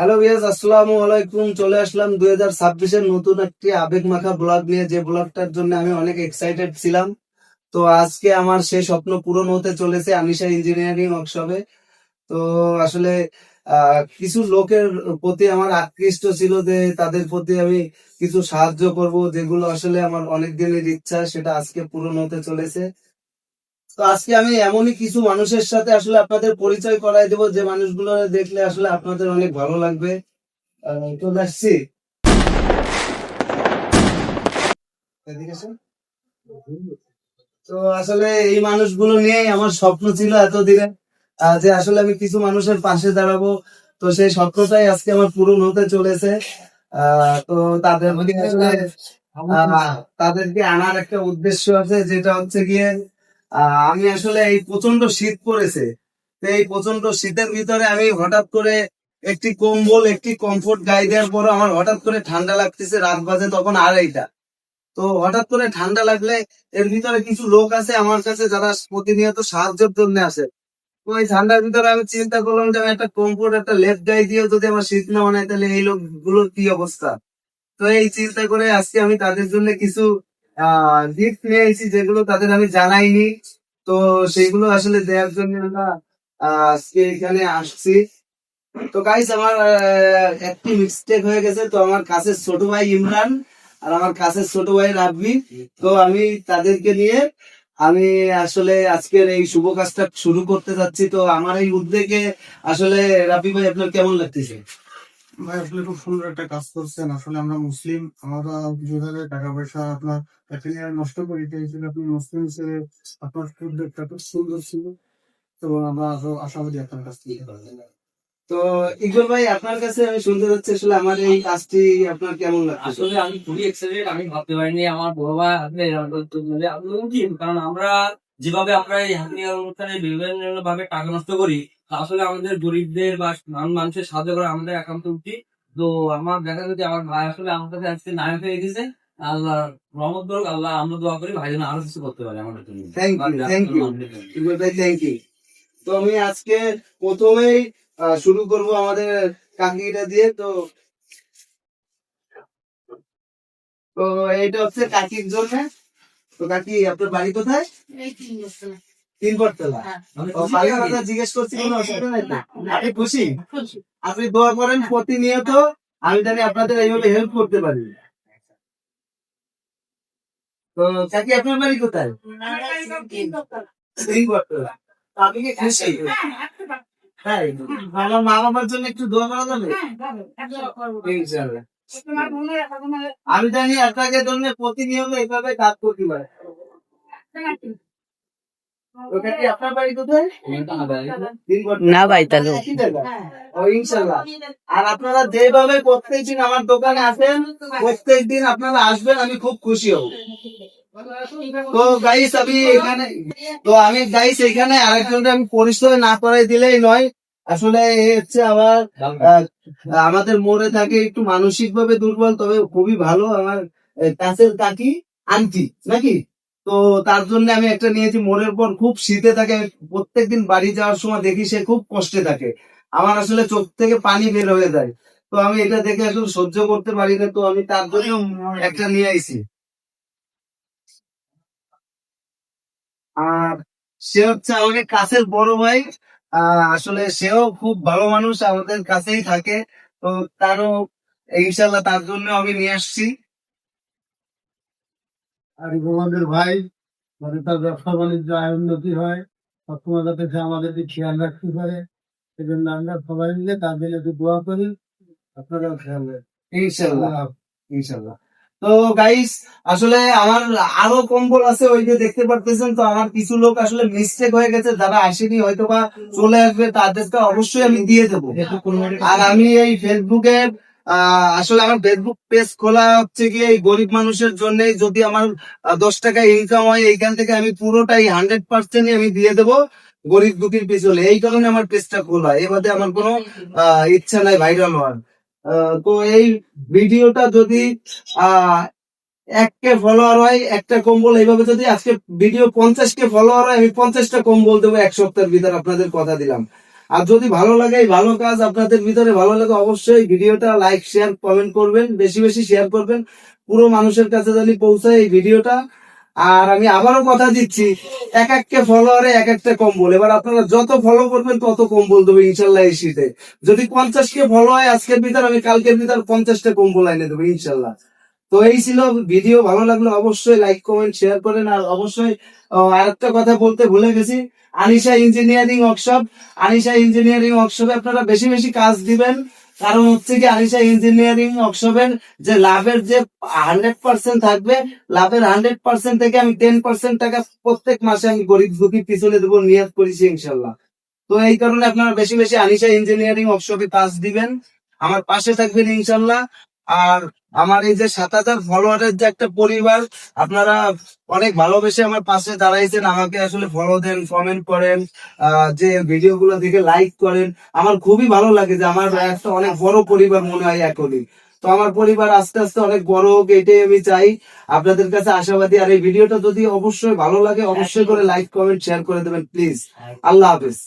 Hello ভিয়াস আসসালামু আলাইকুম। চলে আসলাম দুই হাজার ছাব্বিশের নতুন একটি আবেগ মাখা ব্লগ নিয়ে, যে ব্লগটার জন্য আমি অনেক এক্সাইটেড ছিলাম। তো আজকে আমার সেই স্বপ্ন পূরণ হতে চলেছে আনিশা ইঞ্জিনিয়ারিং ওয়ার্কশপে তো আসলে কিছু লোকের প্রতি আমার আকৃষ্ট ছিল যে তাদের প্রতি আমি কিছু সাহায্য করব, যেগুলো আসলে আমার অনেক দিনের ইচ্ছা, সেটা আজকে পূরণ হতে চলেছে। তো আজকে আমি এমনই কিছু মানুষের সাথে আসলে আপনাদের পরিচয় করাই দেবো যে মানুষগুলো দেখলে আসলে আপনাদের অনেক ভালো লাগবে। চলে আসছি তো আসলে এই মানুষগুলো নিয়েই আমার স্বপ্ন ছিল এতদিনে যে আসলে আমি কিছু মানুষের পাশে দাঁড়াবো। তো সেই স্বপ্নটাই আজকে আমার পূরণ হতে চলেছে। আহ, তো তাদের আসলে তাদেরকে আনার একটা উদ্দেশ্য আছে যেটা হচ্ছে গিয়ে আমি আসলে এই প্রচণ্ড শীত পড়েছে। তো এই প্রচণ্ড শীতের ভিতরে আমি হঠাৎ করে একটি কম্বল, একটি কমফোর্ট গায়ে দেওয়ার পর আমার হঠাৎ করে ঠান্ডা লাগতেছে, রাত বাজে তখন আড়াইটা তো হঠাৎ করে ঠান্ডা লাগলে এর ভিতরে কিছু লোক আছে আমার কাছে যারা প্রতিনিয়ত সাহায্যের জন্য আসে। তো এই ঠান্ডার ভিতরে আমি চিন্তা করলাম যে আমি একটা কমফোর্ট একটা লেপ গায়ে দিয়েও যদি আমার শীত না বানায় তাহলে এই লোকগুলোর কি অবস্থা? তো এই চিন্তা করে আজকে আমি তাদের জন্য কিছু গিফট নিয়ে এসেছি যেগুলো তাদের আমি জানাইনি। তো সেগুলো আসলে দেওয়ার জন্য আমরা আজকে এখানে আসছি। তো গাইস আমার একটি মিস্টেক হয়ে গেছে। তো আমার কাছে ছোট ভাই ইমরান আর আমার কাছে ছোট ভাই রাব্বি। তো আমি তাদেরকে নিয়ে, আমি আসলে আজকের এই শুভ কাজটা শুরু করতে যাচ্ছি। তো আমার এই উদ্যোগে আসলে রাব্বি ভাই, আপনার কেমন লাগতেছে? ভাই, আসলে খুব সুন্দর একটা কাজ করছেন। আসলে আমরা মুসলিম, আমরা যেভাবে টাকা পয়সা আপনার নষ্ট করি তাই হিসেবে আপনি মুসলিম হিসেবে আপনার খুব সুন্দর ছিল তো আমরা আরও আশাবাদী আপনার কাছ থেকে তো ইকবাল ভাই, আপনার কাছে আমি শুনতে যাচ্ছি আসলে আমার এই কাজটি আপনার কেমন আসলে আমি খুবই এক্সাইটেড আমি ভাবতে পারিনি, আমার বলে। আমি উচিত কারণ আমরা যেভাবে আমরা এই হাতি অনুষ্ঠানে বিভিন্ন ভাবে টাকা নষ্ট করি আসলে আমাদের গরিবদের বা মানুষের সাহায্য করা আমাদের একান্ত উচিত। তো আমার দেখা যাচ্ছে আমার ভাই আসলে আমার কাছে আজকে নায়ক হয়ে গেছে। আল্লাহ রহমত করুক আল্লাহ আমরা দোয়া করি ভাই যেন আরও কিছু করতে পারে আমাদের জন্য। You. ভাই থ্যাংক ইউ তো আমি আজকে প্রথমেই আহ, শুরু করব আমাদের কাকিটা দিয়ে। তো তো এইটা হচ্ছে কাকির জন্য। তো কাকি আপনার বাড়ি কোথায়? হ্যাঁ, আমি আমি। কথা জিজ্ঞেস করছি কোনো অসুবিধা নাই? না, না। আপনি খুশি। আপনি দোয়া করেন প্রতিনিয়ত আমি জানি আপনাদের এইভাবে হেল্প করতে পারি তো কাকি আপনার বাড়ি কোথায় আপনি কি খুশি হ্যাঁ, ভালো। হ্যাঁ আমার মা বাবার জন্য একটু দোয়া করা যাবে হ্যাঁ, ভালো। একদম করব। ইনশাআল্লাহ তোমার মনে রাখো, তোমার আমি জানি আপনাকে জন্য প্রতিনিয়ত এইভাবে কাজ করতে পারে না ভাই তাহলে? হ্যাঁ। আর আপনারা যেভাবে প্রত্যেকদিন আমার দোকানে আসেন প্রত্যেকদিন আপনারা আসবেন আমি খুব খুশি হব। তো গাইস আমি এখানে তো আমি গাইস এখানে আরেকজনকে আমি পরিচয় না করাই দিলেই নয়। আসলে হচ্ছে আমার আমাদের মোড়ে থাকে একটু মানসিক ভাবে দুর্বল তবে খুবই ভালো আমার কাছের কাকি আন্টি নাকি? তো তার জন্য আমি একটা নিয়েছি। মোড়ের পর খুব শীতে থাকে। প্রত্যেকদিন বাড়ি যাওয়ার সময় দেখি সে খুব কষ্টে থাকে। আমার আসলে চোখ থেকে পানি বের হয়ে যায়। তো আমি এটা দেখে আসলে সহ্য করতে পারি না। তো আমি তার জন্য একটা নিয়ে আইছি। আর সে হচ্ছে আমাকে কাছের বড় ভাই। আসলে সেও খুব ভালো মানুষ। আমাদের কাছেই থাকে। তো তারও ইনশাল্লাহ তার জন্য আমি নিয়ে আসছি। আর আমাদের ভাই যাতে তার ব্যবসা বাণিজ্য আয় উন্নতি হয় সবসময় যাতে সে আমাদেরকে খেয়াল রাখতে পারে সেজন্য আমরা সবাই মিলে তার জন্য একটু দোয়া করি। আপনারাও খেয়াল ইনশাল্লাহ। ইনশাল্লাহ। তো গাইস আসলে আমার আরও কম্বল আছে ওই যে দেখতে পারতেছেন তো আমার কিছু লোক আসলে মিস্টেক হয়ে গেছে যারা আসেনি হয়তো বা চলে আসবে তাদেরকে অবশ্যই আমি দিয়ে দেবো। আর আমি এই ফেসবুকে আসলে আমার ফেসবুক পেজ খোলা হচ্ছে কি এই গরিব মানুষের জন্য যদি আমার দশ টাকা ইনকাম হয়, এইখান থেকে আমি পুরোটাই হান্ড্রেড পার্সেন্ট আমি দিয়ে দেবো গরিব দুঃখীর পিছনে। এই কারণে আমার পেজটা খোলা। এবারে আমার কোনো ইচ্ছা নাই ভাইরাল হওয়ার। তো এই ভিডিওটা যদি, আহ এক কে ফলোয়ার হয়, একটা কম্বল, এইভাবে যদি আজকে ভিডিও পঞ্চাশ কে ফলোয়ার হয়, আমি পঞ্চাশটা কম্বল দেবো এক সপ্তাহের ভিতর। আপনাদের কথা দিলাম। আর যদি ভালো লাগে এই ভালো কাজ আপনাদের ভিতরে ভালো লাগে, অবশ্যই ভিডিওটা লাইক শেয়ার কমেন্ট করবেন, বেশি বেশি শেয়ার করবেন। পুরো মানুষের কাছে যদি পৌঁছায় এই ভিডিওটা। আর আমি আবারও কথা দিচ্ছি, এক একটা ফলোয়ারে এক একটা কম্বল। এবার আপনারা যত ফলো করবেন, তত কম্বল দেবো ইনশাল্লাহ এই শীতে। যদি পঞ্চাশ কে ফলো হয়, আজকের ভিতর আমি কালকের ভিতর পঞ্চাশটা কম্বল এনে দেবো ইনশাল্লাহ। তো এই ছিল ভিডিও ভালো লাগল অবশ্যই লাইক কমেন্ট শেয়ার করেন। আর অবশ্যই আহ, আরেকটা কথা বলতে ভুলে গেছি Anisha engineering workshop Anisha engineering ওয়ার্কশপে আপনারা বেশি বেশি কাজ দিবেন। কারণ হচ্ছে কি আনিশা ইঞ্জিনিয়ারিং ওয়ার্কশপের যে লাভের যে হান্ড্রেড পার্সেন্ট থাকবে লাভের হান্ড্রেড পার্সেন্ট থেকে আমি টেন পার্সেন্ট টাকা প্রত্যেক মাসে আমি গরিব দুঃখী পিছনে দেবো নিয়াত করেছি ইনশাল্লাহ। তো এই কারণে আপনারা বেশি বেশি আনিশা ইঞ্জিনিয়ারিং ওয়ার্কশপে কাজ দিবেন। আমার পাশে থাকবেন ইনশাল্লাহ। আর আমার এই যে সাত হাজার ফলোয়ারের যে একটা পরিবার আপনারা অনেক ভালোবেসে আমার পাশে দাঁড়াইছেন আমাকে আসলে ফলো দেন কমেন্ট করেন যে ভিডিও গুলো দেখে লাইক করেন। আমার খুবই ভালো লাগে যে আমার একটা অনেক বড় পরিবার মনে হয় এখনই। তো আমার পরিবার আস্তে আস্তে অনেক বড় হোক এটাই আমি চাই। আপনাদের কাছে আশাবাদী আর এই ভিডিওটা যদি অবশ্যই ভালো লাগে অবশ্যই করে লাইক কমেন্ট শেয়ার করে দেবেন প্লিজ আল্লাহ হাফেজ।